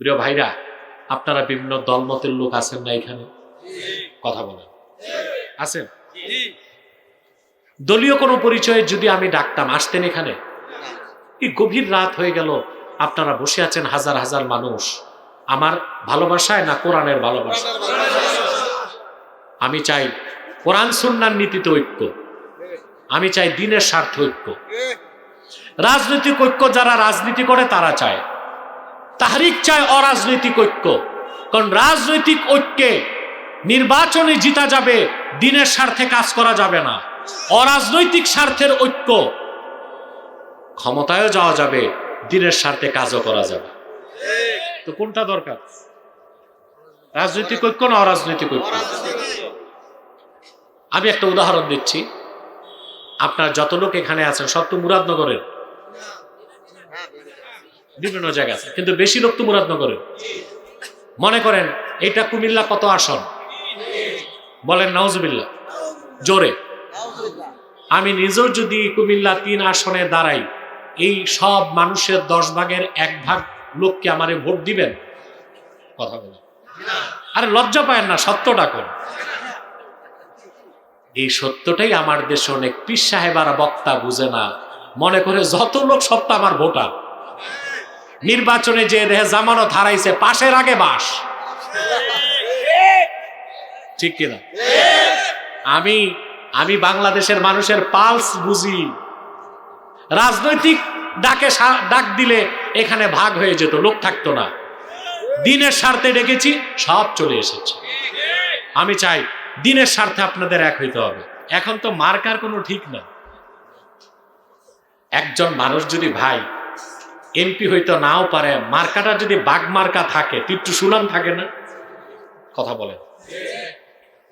প্রিয় ভাইরা, আপনারা বিভিন্ন দলমতের লোক আছেন না এখানে? কথা বলেন। আছেন? দলীয় কোনো পরিচয়ে যদি আমি ডাকতাম, আসতেন এখানে? এই গভীর রাত হয়ে গেল, আপনারা বসে আছেন হাজার হাজার মানুষ। আমার ভালোবাসায় না কোরআনের ভালোবাসা? আমি চাই কোরআন সুন্নার নীতিতে ঐক্য। আমি চাই দিনের স্বার্থ ঐক্য। রাজনৈতিক ঐক্য যারা রাজনীতি করে, তারা চায়। তাহারিক চায় অরাজনৈতিক ঐক্য। কারণ রাজনৈতিক ঐক্যে নির্বাচনে জিতা যাবে, দিনের স্বার্থে কাজ করা যাবে না। অরাজনৈতিক স্বার্থের ঐক্য, ক্ষমতায়ও যাওয়া যাবে, দিনের স্বার্থে কাজও করা যাবে। তো কোনটা দরকার? রাজনৈতিক ঐক্য না অরাজনৈতিক ঐক্য? আমি একটা উদাহরণ দিচ্ছি। আপনার যত লোক এখানে আছেন, সব তো মুরাদনগরের। বিভিন্ন জায়গা আছে। কিন্তু বেশি লোক তো মুরাদনগরের মনে করেন এটা কুমিল্লা কত আসন? বলেন নওজবিল্লা জোরে। আমি নিজেও যদি কুমিল্লা তিন আসনে দাঁড়াই, এই সব মানুষের দশ ভাগের এক ভাগ লোককে আমারে ভোট দিবেন? কথা বলে আরে লজ্জা পায় না, সত্যটা কোন। এই সত্যটাই আমার দেশে অনেক পীর সাহেব আর বক্তা বুঝে না। মনে করে যত লোক সত্য আমার ভোটার। নির্বাচনে যে জামানত হারাইছে, পাশের আগে বাস। ঠিক কিনা? আমি আমি বাংলাদেশের মানুষের পালস বুঝি। রাজনৈতিক ডাকে ডাক দিলে এখানে ভাগ হয়ে যেত, লোক থাকতো না। দিনের স্বার্থে ডেকেছি, সব চলে এসেছে। আমি চাই, দিনের স্বার্থে আপনাদের এক হইতে হবে। এখন তো মার্কার কোনো ঠিক না একজন মানুষ যদি ভাই এমপি হইতো নাও পারে, মার্কাটা যদি বাঘ মার্কা থাকে একটু সুনাম থাকে না? কথা বলেন।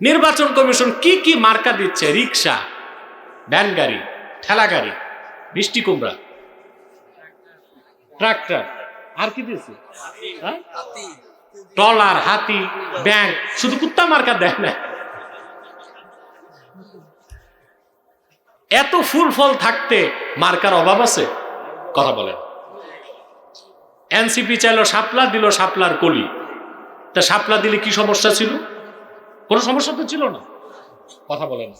নির্বাচন কমিশন কি কি মার্কা দিচ্ছে? রিক্সা ভ্যান গাড়ি, ঠেলা গাড়ি, মিষ্টি কুমড়া, ট্রাক্টর, আর কি দিয়েছে হ্যাঁ? ট্রলার, হাতি ব্যাংক শুধু কুত্তা মার্কা দেয় না। এত ফুল ফল থাকতে মার্কার অভাব আছে? কথা বলেন। এনসিপি চাইলো সাপলা দিল সাপলার কলি। তা শাপলা দিলে কি সমস্যা ছিল? কোনো সমস্যা তো ছিল না। কথা বলেন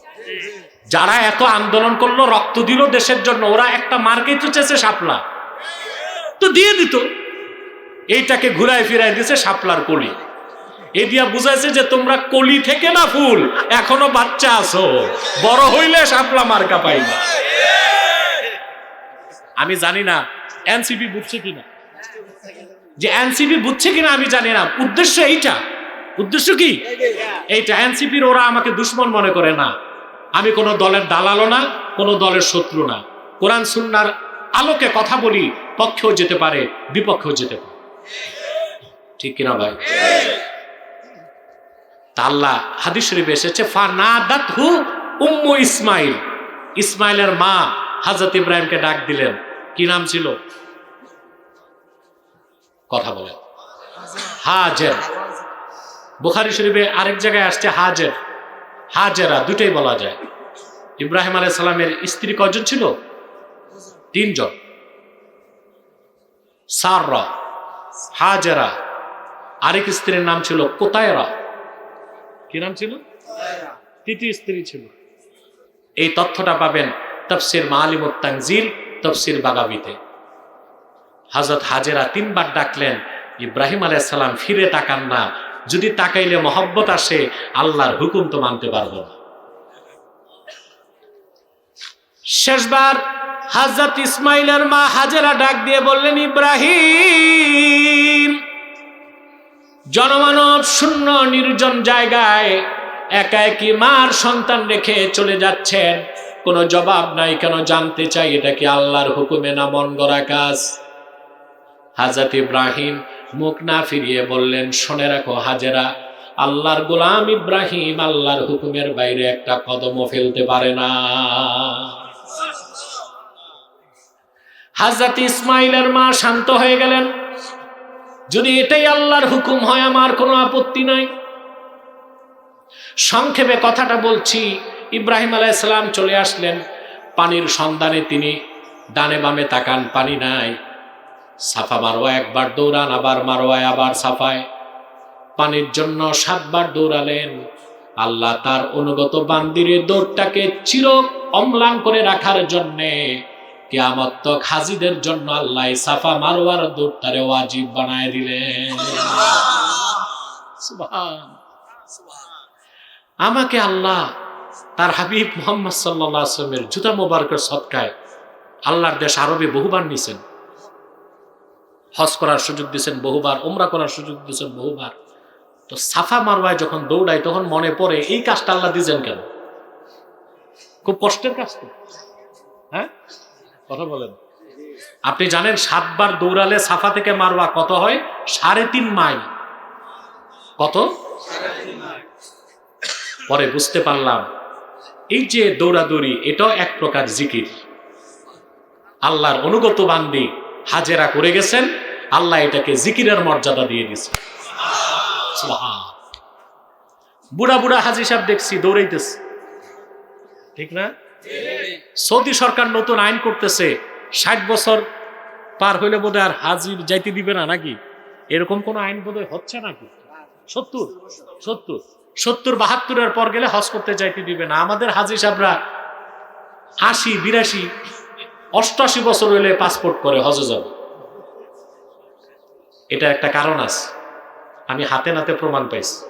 যারা এত আন্দোলন করল, রক্ত দিল দেশের জন্য, ওরা একটা মার্কেট তো চেয়েছে শাপলা। তো দিয়ে দিত। এইটাকে ঘুরায় ফিরায় দিছে শাপলার কলি। এ দিয়া বুঝাইছে যে তোমরা কলি থেকে না ফুল, এখনও বাচ্চা আছো। বড় হইলে শাপলা মার্কা পাইবা। আমি জানি না, এনসিপি বুঝছে কিনা। যে এনসিপি বুঝছে কিনা আমি জানি না। উদ্দেশ্য এইটা। উদ্দেশ্য কি? এইটা। এনসিপির ওরা আমাকে দুশ্মন মনে করে না। আমি কোনো দলের দালালও না, কোনো দলের শত্রু না। কোরআন সুন্নার আলোকে কথা বলি, পক্ষেও যেতে পারে, বিপক্ষেও যেতে পারে। ঠিক কিনা ভাই? তা আল্লাহ হাদিস শরীফে এসেছে ফানাদাত হু উম্মু ইসমাইল। ইসমাইলের মা হাজরত ইব্রাহিমকে ডাক দিলেন। কি নাম ছিল? কথা বলেন হাজের। বুখারি শরীফে আরেক জায়গায় আসছে হাজের। হাজেরা দুটোই বলা যায়। ইব্রাহিম আলাইহিস সালামের স্ত্রী কজন ছিল? তিনজন। সাররা। হাজেরা। আরেক স্ত্রীর নাম ছিল কোতায়রা। কি নাম ছিল? তৃতীয় স্ত্রী ছিল। এই তথ্যটা পাবেন তফসির মালিমুত তানজিল, তফসির বাগাবিতে। হজরত হাজেরা তিনবার ডাকলেন, ইব্রাহিম আলাইসাল্লাম ফিরে তাকান না। যদি তাকাইলে মহব্বত আসে, আল্লাহর হুকুম তো মানতে পারব না। শেষবার হাজরত ইসমাইলের মা হাজেরা ডাক দিয়ে বললেন, ইব্রাহিম, জনমানব শূন্য নির্জন জায়গায় একা একই মার সন্তান রেখে চলে যাচ্ছেন। কোনো জবাব নাই, কেন জানতে চাই? এটা কি আল্লাহর হুকুমে না মন গড়া কাজ? হাজরত ইব্রাহিম মুখ না ফিরিয়ে বললেন, শুনে রাখো হাজেরা, আল্লাহর গোলাম ইব্রাহিম আল্লাহর হুকুমের বাইরে একটা কদমও ফেলতে পারে না। হাজরত ইসমাইলের মা শান্ত হয়ে গেলেন, যদি এটাই আল্লাহর হুকুম হয়, আমার কোনো আপত্তি নাই। সংক্ষেপে কথাটা বলছি, ইব্রাহিম আলাইসালাম চলে আসলেন, পানির সন্ধানে তিনি ডানে বামে তাকান, পানি নাই। সাফা মারোয়া একবার দৌড়ান, আবার মারোয়ায় আবার সাফায়। পানির জন্য সাতবার দৌড়ালেন। আল্লাহ তার অনুগত বান্দিরে দৌড়টাকে চির অম্লান করে রাখার জন্যে কেয়ামত হাজিদের জন্য আল্লাহ সাফা মারোয়ার দৌড়টারে ওয়াজিব বানায় দিলেন। আমাকে আল্লাহ তার হাবিব মোহাম্মদ সাল্লাহ আসলামের জুতা মোবারকের সৎকায় আল্লাহর দেশ আরবে বহুবার নিছেন। হজ করার সুযোগ দিয়েছেন বহুবার ওমরা করার সুযোগ দিয়েছেন বহুবার। তো সাফা মারওয়ায় যখন দৌড়াই তখন মনে পড়ে, এই কাজটা আল্লাহ দিয়েছেন কেন? খুব কষ্টের কাজ তো। হ্যাঁ? কথা বলেন। আপনি জানেন, সাতবার দৌড়ালে সাফা থেকে মারওয়া কত হয়? সাড়ে তিন মাইল। কত? পরে বুঝতে পারলাম, এই যে দৌড়াদৌড়ি, এটাও এক প্রকার জিকির। আল্লাহর অনুগত বান্দি হাজেরা করে গেছেন, আল্লাহ এটাকে জিকিরের মর্যাদা দিয়ে দিছে। বুড়া বুড়া হাজি সাহেব দেখছি, দৌড়াইতেছে। ঠিক না? সৌদি সরকার নতুন আইন করতেছে, ষাট বছর পার হইলে বোধহয় আর হাজির যাইতে দিবে না নাকি? এরকম কোন আইন বোধহয় হচ্ছে নাকি? সত্তর সত্তর সত্তর, বাহাত্তরের পর গেলে হজ করতে যাইতে দিবে না। আমাদের হাজি সাহেবরা আশি, বিরাশি অষ্টআশি বছর হইলে পাসপোর্ট করে, হজে যাবে। এটা একটা কারণ আছে। আমি হাতে নাতে প্রমাণ পাইছি।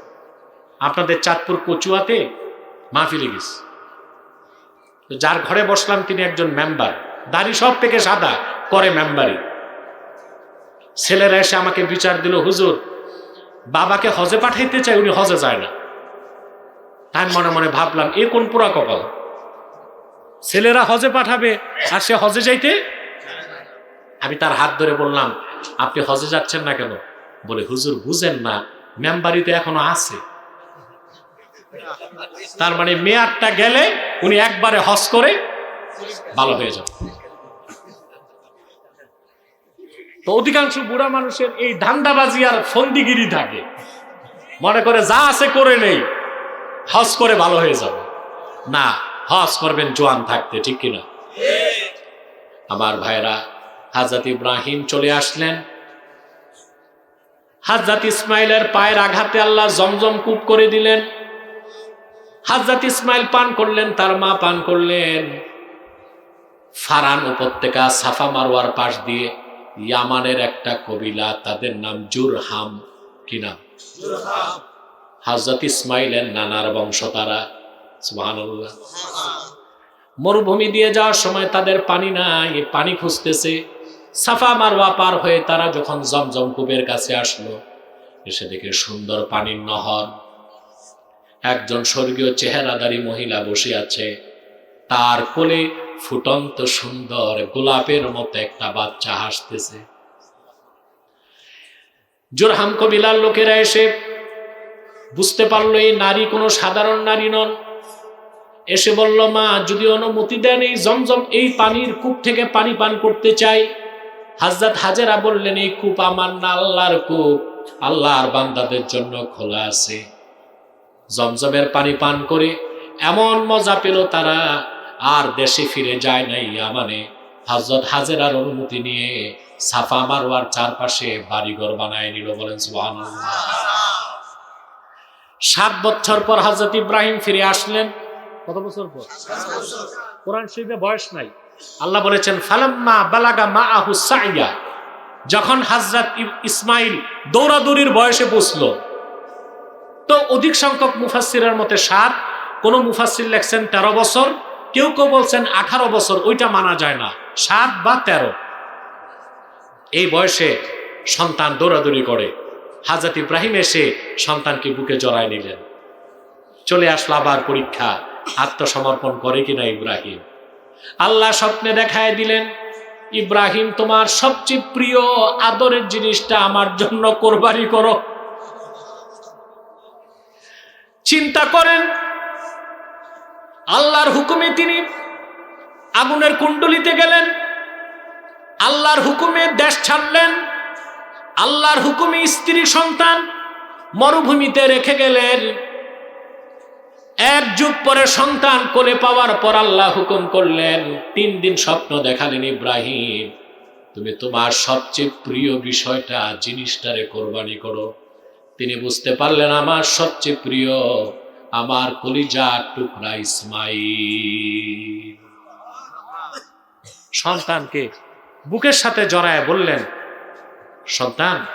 আপনাদের চাঁদপুর কচুয়াতে মাহফিলে গেছি। তো যার ঘরে বসলাম তিনি একজন মেম্বার দাড়ি সব থেকে সাদা, করে মেম্বারি ছেলেরা এসে আমাকে বিচার দিল, হুজুর, বাবাকে হজে পাঠাইতে চাই, উনি হজে যায় না। তাই মনে মনে ভাবলাম, এ কোন পুরা কপাল? ছেলেরা হজে পাঠাবে, আর সে হজে যাইতে আমি তার হাত ধরে বললাম, আপনি হজে যাচ্ছেন না কেন? বলে, হুজুর বুঝেন না মেম্বারিতে এখনও আছে। তার মানে মেয়ারটা গেলে উনি একবারে হজ করে ভালো হয়ে যাবে। তো অধিকাংশ বুড়া মানুষের এই ধান্দাবাজি আর ফন্দিগিরি থাকে। মনে করে যা আছে করে নেই, হজ করে ভালো হয়ে যাবে। না হজ করবেন, জোয়ান থাকতে, ঠিক কিনা? আমার ভাইরা হাজরত ইব্রাহিম চলে আসলেন। হাজরত ইসমাইলের পায়ের আঘাতে আল্লাহ জমজম কূপ করে দিলেন। হাজরত ইসমাইল পান করলেন, তার মা পান করলেন। ফারান উপত্যকা সাফা মারোয়ার পাশ দিয়ে ইয়ামানের একটা কবিলা, তাদের নাম জুরহাম, কি নাম? হাজরত ইসমাইলের নানার বংশ তারা মরুভূমি দিয়ে যাওয়ার সময় তাদের পানি নাই, পানি খুঁজতেছে। সাফা মারওয়া পার হয়ে তারা যখন জমজম কূপের কাছে আসলো, এসে দেখে সুন্দর পানির নহর। একজন স্বর্গীয় চেহারাদারী মহিলা বসে আছে। তার কোলে ফুটন্ত সুন্দর গোলাপের মতো একটা বাচ্চা হাসতেছে। জোরহাম কবিলার লোকেরা এসে বুঝতে পারল, এই নারী কোনো সাধারণ নারী নন। এসে বলল, মা, যদি অনুমতি দেন, এই জমজম এই পানির কূপ থেকে পানি পান করতে চাই। হাজরত হাজেরা বললেন, এই কূপ আমার না, আল্লাহর কূপ। আল্লাহর বান্দাদের জন্য খোলা আছে। জমজমের পানি পান করে এমন মজা পেল তারা, আর দেশে ফিরে যায় নাই মানে হজরত হাজেরার অনুমতি নিয়ে সাফা মারোয়ার চারপাশে বাড়িঘর বানায় নিল, বলেন, সুবহানাল্লাহ। সাত বছর পর হজরত ইব্রাহিম ফিরে আসলেন। কত বছর পর? কোরআন শরীফে বয়স নাই। আল্লাহ বলেছেন, ফালাম্মা বালাগা মা আহু সাইয়া। যখন হাজরত ইসমাইল দৌড়াদৌড়ির বয়সে বসল তো অধিক সংখ্যক মুফাসিরের মতে সাত, কোন মুফাসির লেখছেন তেরো বছর, কেউ কেউ বলছেন আঠারো বছর, ওইটা মানা যায় না। সাত বা তেরো। এই বয়সে সন্তান দৌড়াদৌড়ি করে। হাজরত ইব্রাহিম এসে সন্তানকে বুকে জড়ায় নিলেন। চলে আসলো আবার পরীক্ষা। আত্মসমর্পণ করে কিনা ইব্রাহিম? আল্লাহ স্বপ্নে দেখায় দিলেন, ইব্রাহিম, তোমার সবচেয়ে প্রিয় আদরের জিনিসটা আমার জন্য কোরবানি করো। চিন্তা করেন, আল্লাহর হুকুমে তিনি আগুনের কুণ্ডলিতে গেলেন, আল্লাহর হুকুমে দেশ ছাড়লেন, আল্লাহর হুকুমে স্ত্রী সন্তান মরুভূমিতে রেখে গেলেন। এক যুগ পরে সন্তান কোলে পাওয়ার পর আল্লাহ হুকুম করলেন, তিন দিন স্বপ্ন দেখালেন ইব্রাহিম, তুমি তোমার সবচেয়ে প্রিয় বিষয়টা, জিনিসটারে কোরবানি করো। তিনি বুঝতে পারলেন, আমার সবচেয়ে প্রিয়, আমার কলিজা টুকরা ইসমাইল। সন্তানকে বুকের সাথে জড়ায় বললেন, সন্তান,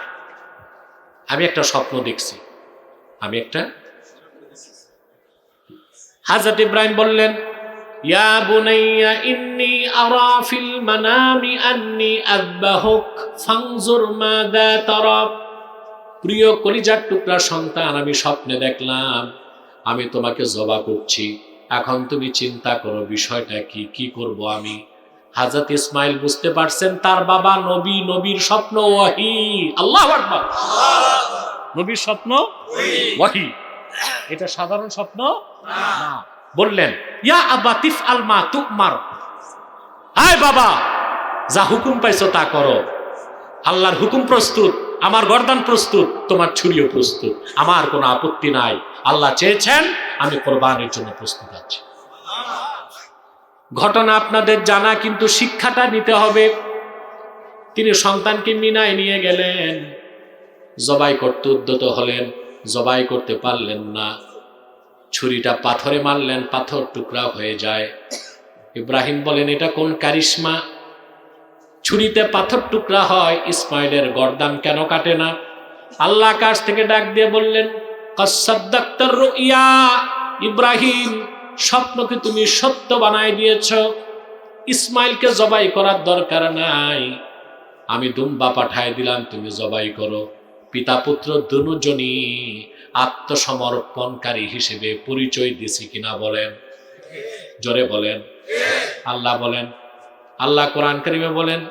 আমি একটা স্বপ্ন দেখছি। আমি একটা হাজরত ইব্রাহিম বললেন ইয়া বুনাইয়া ইন্নি আরা ফিল মানামি আন্নি আযবাহুক ফানজুর মাযা তারা। প্রিয় কলিজার টুকরা সন্তান আমি স্বপ্নে দেখলাম আমি তোমাকে জবা করছি। এখন তুমি চিন্তা করো বিষয়টা কি কি করব আমি? হাজরত ইসমাইল বুঝতে পারছেন তার বাবা নবী নবীর স্বপ্ন ওয়াহি। আল্লাহ আকবার। নবীর স্বপ্ন ওয়াহি। এটা সাধারণ স্বপ্ন? না। বললেন ইয়া আবাতিফ আলমা তুকমার আয় বাবা যা হুকুম পাইছো তা করো। আল্লাহর হুকুম প্রস্তুত আমার গর্দান প্রস্তুত তোমার ছুরিও প্রস্তুত। আমার কোনো আপত্তি নাই। আল্লাহ চেয়েছেন আমি কোরবানির জন্য প্রস্তুত আছি। ঘটনা আপনাদের জানা কিন্তু শিক্ষাটা নিতে হবে। তিনি সন্তানকে মিনায় নিয়ে গেলেন। জবাই করতে উদ্যত হলেন। জবাই করতে পারলেন না। ছুরিটা পাথরে মারলেন, পাথর টুকরা হয়ে যায়। ইব্রাহিম বলেন, এটা কোন কারিশমা? ছুরিতে পাথর টুকরা হয়, ইসমাইলের গর্দান কেন কাটে না? আল্লাহ আকাশ থেকে ডাক দিয়ে বললেন ইয়া ইব্রাহিম, স্বপ্নকে তুমি সত্য বানাই দিয়েছ। ইসমাইলকে জবাই করার দরকার নাই। আমি দুম্বা পাঠায় দিলাম, তুমি জবাই করো। পিতা পুত্র দুজনই আত্মসমর্পণকারী হিসেবে পরিচয় দিছি কিনা বলেন। জোরে বলেন। আল্লাহ বলেন। আল্লাহ কোরআন করিমে বলেন,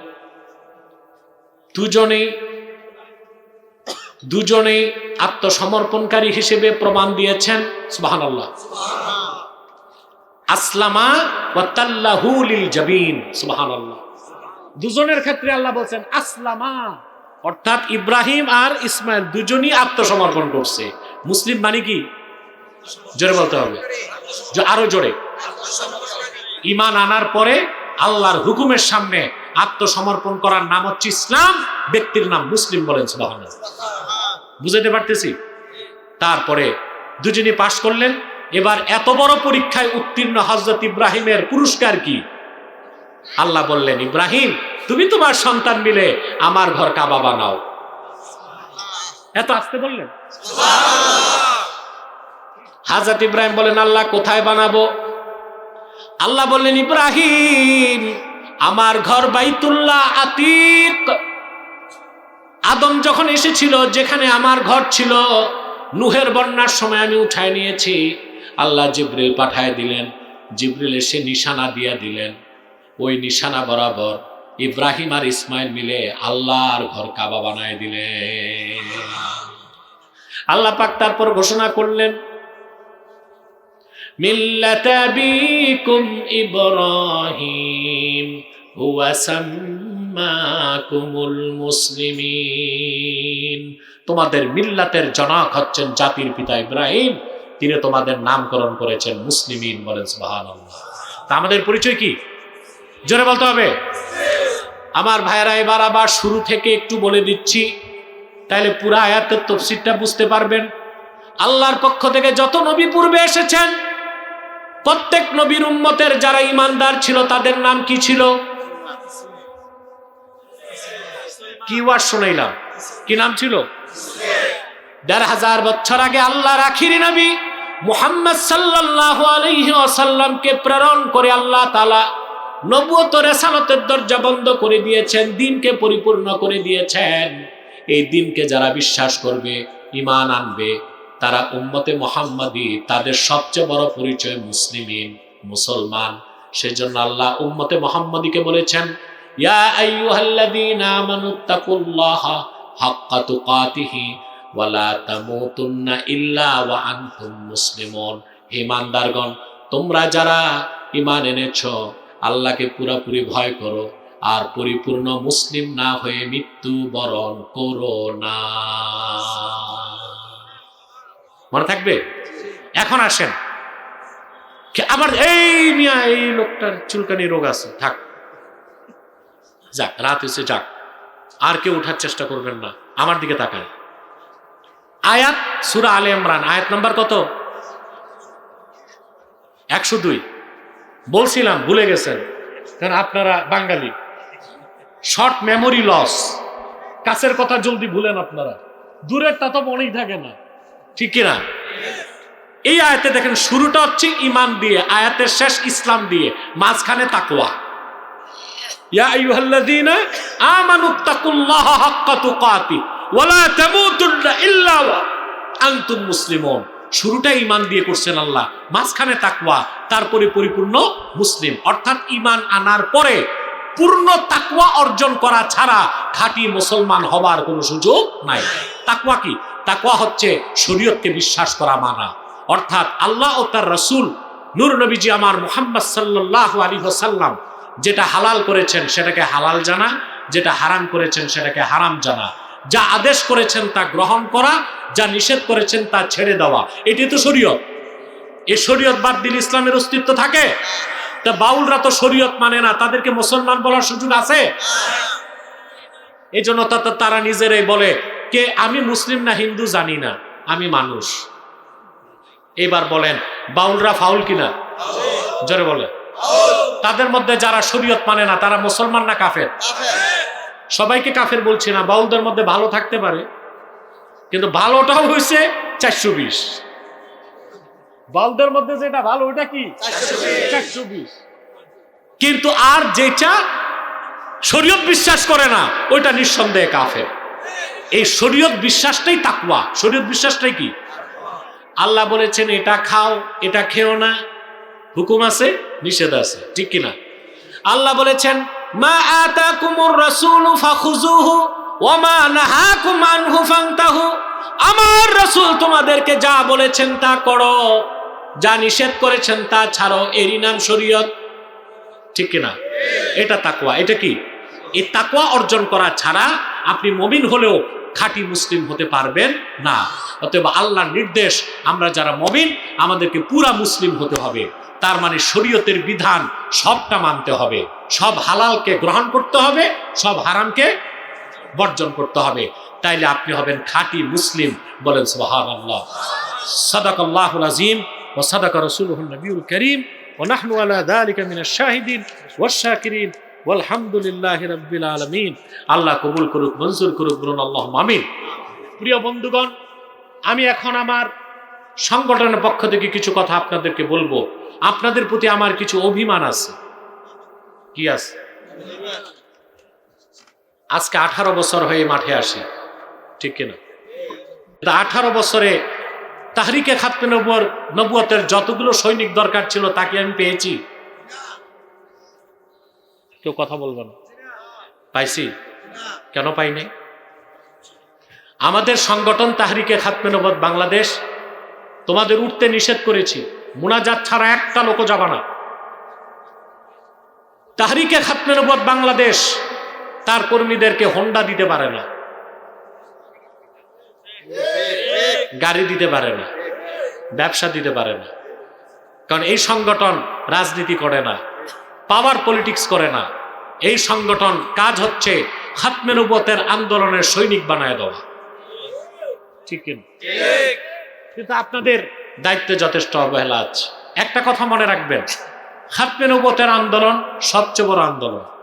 দুজনেই দুজনেই আত্মসমর্পণকারী হিসেবে প্রমাণ দিয়েছেন। সুবাহান আল্লাহ আসলামা ওয়াতাল্লাহু লিল জাবিন। সুবহানাল্লাহ। দুজনের ক্ষেত্রে আল্লাহ বলছেন, আসলামা। অর্থাৎ ইব্রাহিম আর ইসমাইল দুজনই আত্মসমর্পণ করছে। মুসলিম মানে কি? জোরে বলতে হবে। আরও জোরে। ইমান আনার পরে আল্লাহর হুকুমের সামনে আত্মসমর্পণ করার নাম হচ্ছে ইসলাম। ব্যক্তির নাম মুসলিম বলেন বুঝাতে পারতেছি? তারপরে দুজনই পাশ করলেন। এবার এত বড় পরীক্ষায় উত্তীর্ণ হজরত ইব্রাহিমের পুরস্কার কি? আল্লাহ বললেন, ইব্রাহিম, তুমি তোমার সন্তান মিলে আমার ঘর কাবা বানাও। এত আসতে বললেন? হাজরত ইব্রাহিম বলেন আল্লাহ, কোথায় বানাবো? আল্লাহ বললেন, ইব্রাহিম, আমার ঘর বাইতুল্লাহ আতিক। আদম যখন এসেছিল, যেখানে আমার ঘর ছিল, নুহের বন্যার সময় আমি উঠায় নিয়েছি। আল্লাহ জিব্রিল পাঠায় দিলেন। জিব্রিল এসে নিশানা দিয়া দিলেন। ওই নিশানা বরাবর ইব্রাহিম আর ইসমাইল মিলে আল্লাহর ঘর কাবা বানায় দিলেন। আল্লাহ পাক তারপর ঘোষণা করলেন তোমাদের মিল্লাতের জনক হচ্ছেন জাতির পিতা ইব্রাহিম, তিনি তোমাদের নামকরণ করেছেন মুসলিমিন বলেন, সুবহানাল্লাহ। তা আমাদের পরিচয় কি? জোরে বলতে হবে। আমার ভাইয়েরা, এবার আবার শুরু থেকে একটু বলে দিচ্ছি তাহলে পুরা আয়াতের তফসিরটা বুঝতে পারবেন। আল্লাহর পক্ষ থেকে যত নবী পূর্বে এসেছেন, প্রত্যেক নবীর উম্মতের যারা ইমানদার ছিল, তাদের নাম কি ছিল? কি ওয়াজ শোনাইলাম? কি নাম ছিল? দেড় হাজার বছর আগে আল্লাহর আখিরি নবী মুহাম্মদ সাল্লাল্লাহু আলাইহি ওয়াসাল্লামকে প্রেরণ করে আল্লাহ তাআলা নবুয়ত রেসালতের দরজা বন্ধ করে দিয়েছেন, দিনকে পরিপূর্ণ করে দিয়েছেন। এই দিনকে যারা বিশ্বাস করবে, ঈমান আনবে, তারা উম্মতে মোহাম্মদী, তাদের সবচেয়ে বড় পরিচয় মুসলিমিন, মুসলমান। সেজন্য আল্লাহ উম্মতে মোহাম্মদীকে বলেছেন, ইয়া আইয়ুহাল্লাযীনা আমানুত্তাকুল্লাহা হাক্কা তুকাতিহি ওয়ালা তামুতুন্না ইল্লা ওয়া আনতুম মুসলিমুন। হে ইমানদারগণ, তোমরা যারা ঈমান এনেছো আল্লাহকে পুরাপুরি ভয় করো আর পরিপূর্ণ মুসলিম না হয়ে মৃত্যু বরণ করো না। মনে থাকবে? এখন আসেন। আবার এই মিয়া, এই লোকটার চুলকানি রোগ আছে, থাক। যাক, রাত হয়েছে, যাক। আর কেউ ওঠার চেষ্টা করবেন না, আমার দিকে তাকায়। আয়াত, সুরা আলে ইমরান, আয়াত নাম্বার কত? একশো দুই। বলছিলাম, ভুলে গেছেন। কারণ আপনারা বাঙালি। শর্ট মেমোরি লস কাছের কথা জলদি ভুলেন আপনারা। দূরেরটা তো মনেই থাকে না। ঠিক কিনা? এই আয়াতে দেখেন, শুরুটা হচ্ছে ইমান দিয়ে, আয়াতের শেষ ইসলাম দিয়ে, মাঝখানে আনতুম মুসলিমুন। শুরুটা ইমান দিয়ে করছেন আল্লাহ, মাঝখানে তাকওয়া, তারপরে পরিপূর্ণ মুসলিম। অর্থাৎ ইমান আনার পরে পূর্ণ তাকওয়া অর্জন করা ছাড়া খাঁটি মুসলমান হবার কোনো সুযোগ নাই। তাকওয়া কি? তাকওয়া হচ্ছে শরীয়তকে বিশ্বাস করা মানা। অর্থাৎ আল্লাহ ও তার রসুল, নূর নবীজি আমার মুহাম্মদ সাল্লাহ আলী সাল্লাম যেটা হালাল করেছেন সেটাকে হালাল জানা, যেটা হারাম করেছেন সেটাকে হারাম জানা। যা আদেশ করেছেন তা গ্রহণ করা, যা নিষেধ করেছেন তা ছেড়ে দেওয়া। এটি তো শরীয়ত। এই শরীয়ত বাদ দিলে ইসলামের অস্তিত্ব থাকে। তা বাউলরা তো শরীয়ত মানে না। তাদেরকে মুসলমান বলার সুযোগ আছে? এই জন্য তারা নিজেরাই বলে, কে আমি মুসলিম না হিন্দু জানি না, আমি মানুষ। এবার বলেন, বাউলরা ফাউল কিনা? জোরে বলে তাদের মধ্যে যারা শরীয়ত মানে না, তারা মুসলমান না কাফের? সবাইকে কাফের বলছি না বাউলদের মধ্যে ভালো থাকতে পারে কিন্তু ভালোটাও হয়েছে চারশো বিশ। বাউলদের মধ্যে যেটা ভালো ওটা কি? চারশো বিশ। কিন্তু আর যেটা শরীয়ত বিশ্বাস করে না ওইটা নিঃসন্দেহে কাফের। এই শরীয়ত বিশ্বাসটাই তাকুয়া শরীয়ত বিশ্বাসটাই কি? আল্লাহ বলেছেন এটা খাও এটা খেও না। হুকুম আছে নিষেধ আছে। ঠিক কিনা? আল্লাহ বলেছেন মা আতাকুমুর রাসূলু ফাখুযুহু ওয়া মা নাহাকুম আনহু ফান্তাহু। আমার রাসূল তোমাদেরকে যা বলেছেন তা করো, যা নিষেধ করেছেন তা ছাড়ো, এরই নাম শরীয়ত। ঠিক কিনা? এটা তাকওয়া। এটা কি? এই তাকওয়া অর্জন করা ছাড়া আপনি মমিন হলেও খাঁটি মুসলিম হতে পারবেন না। অতএব আল্লাহর নির্দেশ, আমরা যারা মমিন, আমাদেরকে পুরা মুসলিম হতে হবে। তার মানে শরীয়তের বিধান সবটা মানতে হবে সব হালালকে গ্রহণ করতে হবে সব হারামকে বর্জন করতে হবে তাইলে আপনি হবেন খাঁটি মুসলিম বলেন সুবহান আল্লাহ সাদাক আল্লাহুল আজিম ও সাদাক রসুলহুল নবীল করিম ونحن على ذلك من الشاهدين والشاكرين والحمد لله رب العالمين আল্লাহ কবুল করুক মঞ্জুর করুক বলুন আল্লাহ আমিন প্রিয় বন্ধুগণ আমি এখন আমার সংগঠনের পক্ষ থেকে কিছু কথা আপনাদেরকে বলব। আপনাদের প্রতি আমার কিছু অভিমান আছে। কি আছে? আজকে আঠারো বছর হয়ে মাঠে আসি। ঠিক কিনা? আঠারো বছরে তাহরিকে খাতমে নবুয়ার নবুয়তের যতগুলো সৈনিক দরকার ছিল, তাকে আমি পেয়েছি। কেউ কথা বলবে না। পাইছি? কেন পাই নাই? আমাদের সংগঠন তাহরিকে খাতমে নবত বাংলাদেশ তোমাদের উঠতে নিষেধ করেছি। মুনাজাত ছাড়া একটা লোক যাবা না। তাহরিকে নবত বাংলাদেশ, তার কর্মীদেরকে হন্ডা দিতে পারে না। গাড়ি দিতে পারে না। ব্যবসা দিতে পারে না। কারণ এই সংগঠন রাজনীতি করে না, পাওয়ার পলিটিক্স করে না। এই সংগঠন কাজ হচ্ছে খাতমে নবতের আন্দোলনের সৈনিক বানায় দেওয়া। ঠিক? কিন্তু আপনাদের দায়িত্বে যথেষ্ট অবহেলা আছে। একটা কথা মনে রাখবেন হাতমেন উপতের আন্দোলন সবচেয়ে বড় আন্দোলন।